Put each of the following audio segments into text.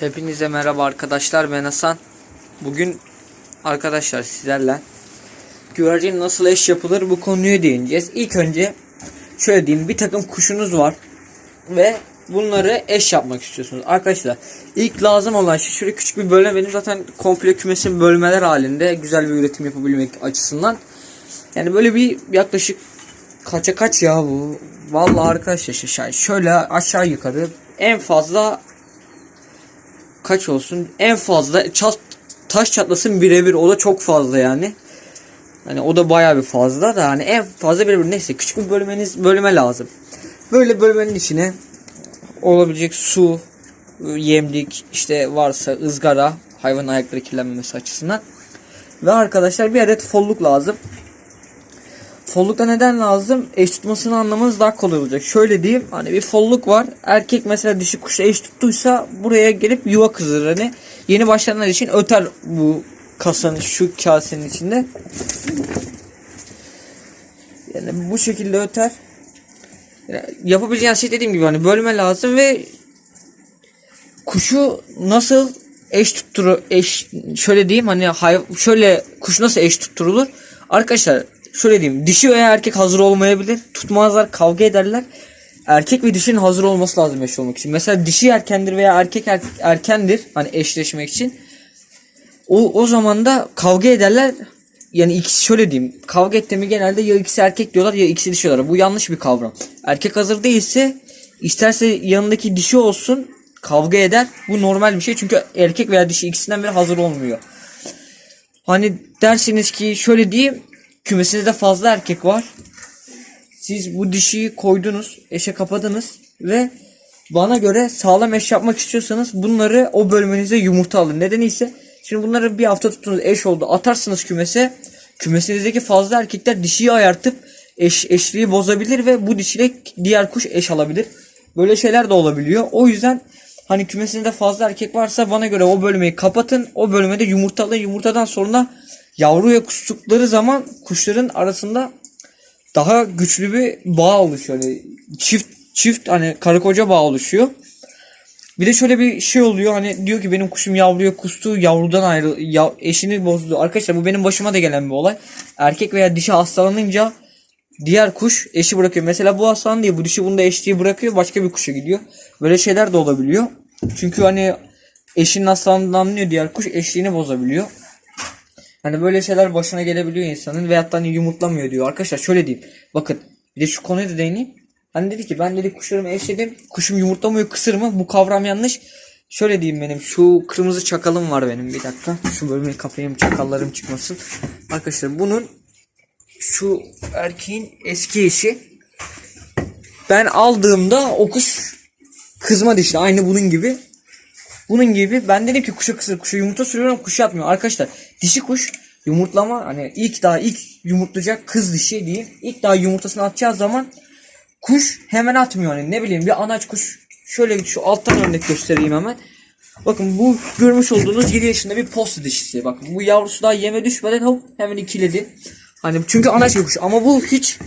Hepinize merhaba arkadaşlar ben Hasan. Bugün arkadaşlar sizlerle güvercin nasıl eş yapılır bu konuyu değineceğiz. İlk önce şöyle diyeyim bir takım kuşunuz var ve bunları eş yapmak istiyorsunuz. Arkadaşlar ilk lazım olan şey şöyle küçük bir bölme benim zaten komple kümesin bölmeler halinde güzel bir üretim yapabilmek açısından. Yani böyle bir yaklaşık kaça kaç ya bu? Vallahi arkadaşlar şöyle aşağı yukarı en fazla kaç olsun? En fazla çat, taş çatlasın birebir o da çok fazla yani. Hani o da bayağı bir fazla da hani en fazla birebir neyse küçük bir bölmeniz bölme lazım. Böyle bölmenin içine olabilecek su, yemlik işte varsa ızgara hayvan ayakları kirlenmemesi açısından. Ve arkadaşlar bir adet folluk lazım. Follukta neden lazım? Eş tutmasını anlamanız daha kolay olacak. Şöyle diyeyim hani bir folluk var. Erkek mesela dişi kuşla eş tuttuysa buraya gelip yuva kızır. Hani yeni başlayanlar için öter bu kasanın şu kasenin içinde. Yani bu şekilde öter. Yani yapabileceğin şey dediğim gibi hani bölme lazım ve kuşu nasıl eş tutturu eş şöyle diyeyim hani şöyle kuş nasıl eş tutturulur? Arkadaşlar şöyle diyeyim dişi veya erkek hazır olmayabilir. Tutmazlar, kavga ederler. Erkek ve dişinin hazır olması lazım eş olmak için. Mesela dişi erkendir veya erkek er- erkendir hani eşleşmek için. O, o zaman da kavga ederler. Yani ikisi şöyle diyeyim. Kavga ettiğimi genelde ya ikisi erkek diyorlar ya ikisi dişi diyorlar. Bu yanlış bir kavram. Erkek hazır değilse isterse yanındaki dişi olsun kavga eder. Bu normal bir şey. Çünkü erkek veya dişi ikisinden biri hazır olmuyor. Hani dersiniz ki şöyle diyeyim. Kümesinizde fazla erkek var. Siz bu dişiyi koydunuz. Eşe kapadınız. Ve bana göre sağlam eş yapmak istiyorsanız bunları o bölmenize yumurta alın. Nedeni ise şimdi bunları bir hafta tuttunuz eş oldu. Atarsınız kümese. Kümesinizdeki fazla erkekler dişiyi ayartıp eş, eşliği bozabilir ve bu dişiyle diğer kuş eş alabilir. Böyle şeyler de olabiliyor. O yüzden hani kümesinizde fazla erkek varsa bana göre o bölmeyi kapatın. O bölmede yumurta alın. Yumurtadan sonra yavruya kustukları zaman kuşların arasında daha güçlü bir bağ oluşuyor. Yani çift çift hani karı koca bağ oluşuyor. Bir de şöyle bir şey oluyor hani diyor ki benim kuşum yavruya kustu yavrudan ayrı ya, eşini bozdu. Arkadaşlar bu benim başıma da gelen bir olay. Erkek veya dişi hastalanınca diğer kuş eşi bırakıyor. Mesela bu hastalandı diye bu dişi bunda eşliği bırakıyor başka bir kuşa gidiyor. Böyle şeyler de olabiliyor. Çünkü hani eşinin hastalandığını anlıyor diğer kuş eşliğini bozabiliyor. Hani böyle şeyler başına gelebiliyor insanın veyahut da hani yumurtlamıyor diyor. Arkadaşlar şöyle diyeyim. Bakın bir de şu konuya da değineyim. Hani dedi ki ben dedi kuşlarımı eşledim. Kuşum yumurtlamıyor kısır mı? Bu kavram yanlış. Şöyle diyeyim benim şu kırmızı çakalım var benim bir dakika. Şu bölmeyi kapayayım çakallarım çıkmasın. Arkadaşlar bunun şu erkeğin eski eşi ben aldığımda o kuş kızma dişli aynı bunun gibi. Bunun gibi ben dedim ki kuşa kısır kuşa yumurta sürüyorum kuş yapmıyor. Arkadaşlar dişi kuş yumurtlama hani ilk daha ilk yumurtlayacak kız dişi diyeyim. İlk daha yumurtasını atacağı zaman kuş hemen atmıyor hani ne bileyim bir anaç kuş şöyle şu alttan örnek göstereyim hemen. Bakın bu görmüş olduğunuz 7 yaşında bir posta dişisi. Bakın bu yavrusu daha yeme düşmeden hop hemen ikiledi. Hani çünkü anaç kuş ama bu hiç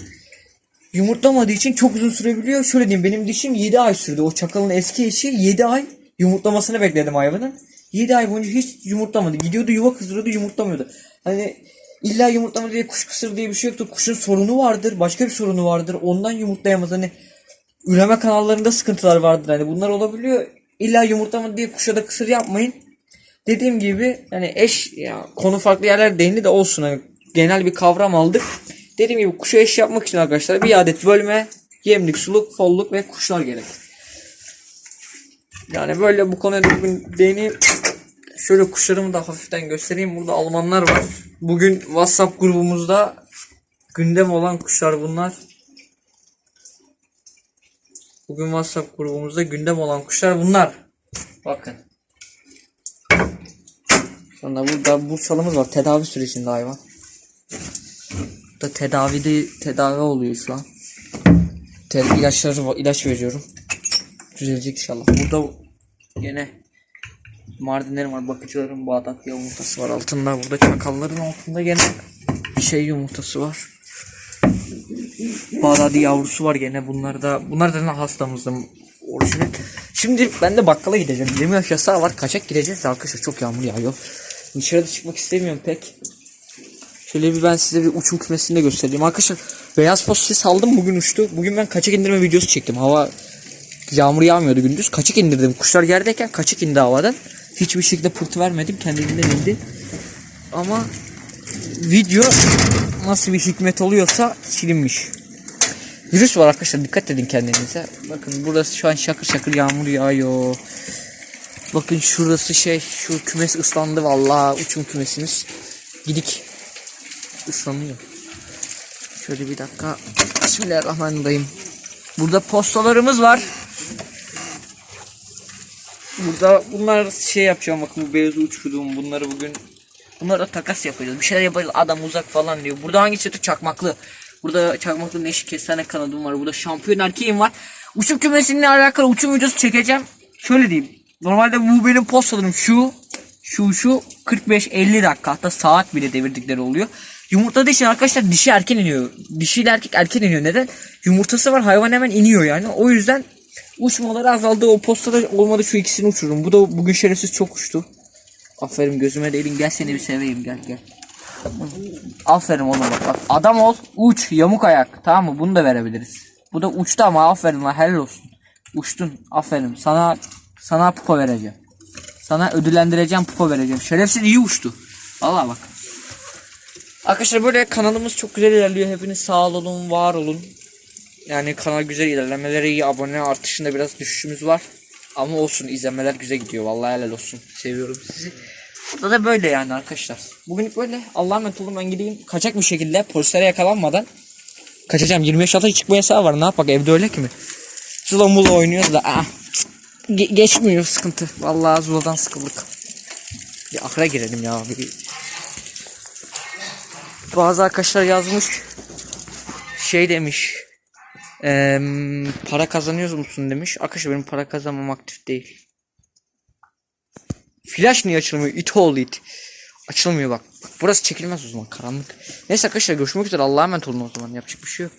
yumurtlamadığı için çok uzun sürebiliyor. Şöyle diyeyim benim dişim 7 ay sürdü. O çakalın eski eşi 7 ay yumurtlamasını bekledim hayvanın. 7 ay boyunca hiç yumurtlamadı. Gidiyordu yuva kızdırıyordu yumurtlamıyordu. Hani illa yumurtlama diye kuş kısır diye bir şey yoktur. Kuşun sorunu vardır. Başka bir sorunu vardır. Ondan yumurtlayamaz. Hani üreme kanallarında sıkıntılar vardır. Hani bunlar olabiliyor. İlla yumurtlama diye kuşa da kısır yapmayın. Dediğim gibi yani eş ya konu farklı yerler değindi de olsun. Hani genel bir kavram aldık. Dediğim gibi kuşa eş yapmak için arkadaşlar bir adet bölme, yemlik, suluk, folluk ve kuşlar gerek. Yani böyle bu konuya da bugün değineyim. Şöyle kuşlarımı da hafiften göstereyim. Burada Almanlar var. Bugün WhatsApp grubumuzda gündem olan kuşlar bunlar. Bugün WhatsApp grubumuzda gündem olan kuşlar bunlar. Bakın. Sonra burada bursalımız var. Tedavi sürecinde hayvan. Burada tedavide tedavi oluyor şu an. Te ilaçları ilaç veriyorum. Düzelecek inşallah. Burada yine Mardinlerim var, bakıcılarım, Bağdat yumurtası var altında. Burada çakalların altında gene şey yumurtası var. Bağdadi yavrusu var gene bunlar da. Bunlar da hastamızın orijinal. Şimdi ben de bakkala gideceğim. 20 yaş yasağı var. Kaçak gideceğiz de arkadaşlar çok yağmur yağıyor. Dışarıda çıkmak istemiyorum pek. Şöyle bir ben size bir uçum kümesini de göstereyim. Arkadaşlar beyaz post saldım bugün uçtu. Bugün ben kaçak indirme videosu çektim. Hava yağmur yağmıyordu gündüz. Kaçak indirdim. Kuşlar yerdeyken kaçak indi havadan. Hiçbir şekilde pırtı vermedim. Kendiliğinden indi. Ama video nasıl bir hikmet oluyorsa silinmiş. Virüs var arkadaşlar dikkat edin kendinize. Bakın burası şu an şakır şakır yağmur yağıyor. Bakın şurası şey şu kümes ıslandı vallahi uçum kümesimiz. Gidik. Islanıyor. Şöyle bir dakika. Bismillahirrahmanirrahim. Burada postalarımız var. Burada bunlar şey yapacağım bakın bu beyazı uçurduğum bunları bugün bunlara takas yapacağız. Bir şeyler yapacağız. Adam uzak falan diyor. Burada hangi çatı çakmaklı? Burada çakmaklı neşik kestane kanadım var. Burada şampiyon erkeğim var. Uçum kümesiyle alakalı uçum videosu çekeceğim. Şöyle diyeyim. Normalde bu benim postalarım şu. Şu şu 45-50 dakika hatta saat bile devirdikleri oluyor. Yumurtladığı için arkadaşlar dişi erken iniyor. Dişiyle erkek erken iniyor. Neden? Yumurtası var hayvan hemen iniyor yani. O yüzden uçmaları azaldı. O postada olmadı şu ikisini uçururum. Bu da bugün şerefsiz çok uçtu. Aferin gözüme değdin gel seni bir seveyim gel gel. Aferin oğlum bak, bak. Adam ol uç yamuk ayak tamam mı bunu da verebiliriz. Bu da uçtu ama aferin lan helal olsun. Uçtun aferin sana sana pupa vereceğim. Sana ödüllendireceğim pupa vereceğim. Şerefsiz iyi uçtu. Vallahi bak. Arkadaşlar böyle kanalımız çok güzel ilerliyor. Hepiniz sağ olun, var olun. Yani kanal güzel ilerlemeleri iyi. Abone artışında biraz düşüşümüz var. Ama olsun izlemeler güzel gidiyor. Vallahi helal olsun. Seviyorum sizi. Burada da böyle yani arkadaşlar. Bugünlük böyle. Allah'a emanet olun ben gideyim. Kaçak bir şekilde polislere yakalanmadan kaçacağım. 25 altı çıkma yasağı var. Ne yapak evde öyle ki mi? Zula mula oynuyoruz da. Ah, ge- geçmiyor sıkıntı. Vallahi Zula'dan sıkıldık. Bir ahıra girelim ya. Bir... Bazı arkadaşlar yazmış. Şey demiş. Eee, para kazanıyor musun demiş. Arkadaşlar benim para kazanmam aktif değil. Flash niye açılmıyor? İt oğlu it. Açılmıyor bak. bak. Burası çekilmez o zaman karanlık. Neyse arkadaşlar görüşmek üzere. Allah'a emanet olun o zaman. Yapacak bir şey yok.